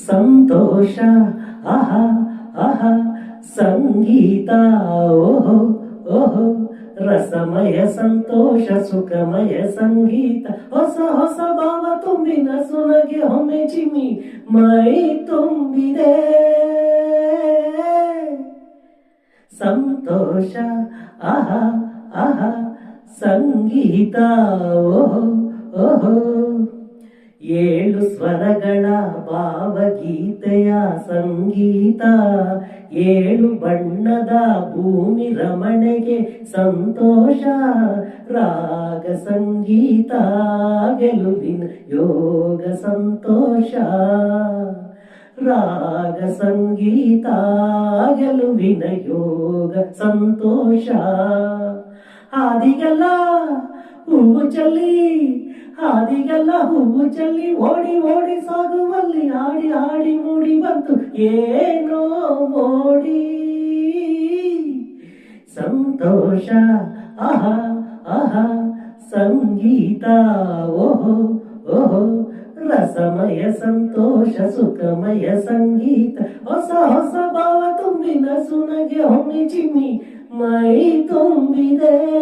ಸಂತೋಷ ಆಹ ಆಹ ಸಂಗೀತ ಓಹೋ ಓಹೋ ರಸಮಯ ಸಂತೋಷ ಸುಖಮಯ ಸಂಗೀತ ಹೊಸ ಹೊಸ ಭಾವ ತುಂಬಿನ ಸುನಗೆ ಒಮ್ಮೆ ಚಿಮ್ಮಿ ಮೈ ತುಂಬಿದೆ ಸಂತೋಷ ಆಹ ಆಹ ಸಂಗೀತ ಓಹೋ ಓಹೋ ಏಳು ಸ್ವರಗಳ ಭಾವಗೀತೆಯ ಸಂಗೀತ, ಏಳು ಬಣ್ಣದ ಭೂಮಿ ರಮಣೆಗೆ ಸಂತೋಷ, ರಾಗ ಸಂಗೀತ ಗೆಲುವಿನ ಯೋಗ ಸಂತೋಷ, ರಾಗ ಸಂಗೀತ ಗೆಲುವಿನ ಯೋಗ ಸಂತೋಷ. ಆದಿಗಲ್ಲ ಹೂವು ಚೆಲ್ಲಿ ಹಾದಿಗೆಲ್ಲ ಹೂವು ಚೆಲ್ಲಿ ಓಡಿ ಓಡಿ ಸಾಗುವಲ್ಲಿ ಹಾಡಿ ಹಾಡಿ ಮೂಡಿ ಬಂತು. ಏನೋ ಓಡಿ. ಸಂತೋಷ. ಆಹಾ ಆಹಾ, ಸಂಗೀತ. ಓಹೋ ಓಹೋ, ರಸಮಯ ಸಂತೋಷ, ಸುಖಮಯ ಸಂಗೀತ. ಹೊಸ ಹೊಸ ಭಾವ ತುಂಬಿನ ಸುನಗೆ ಹೊಮ್ಮಿ ಚಿಮ್ಮಿ ಮೈ ತುಂಬಿದೆ.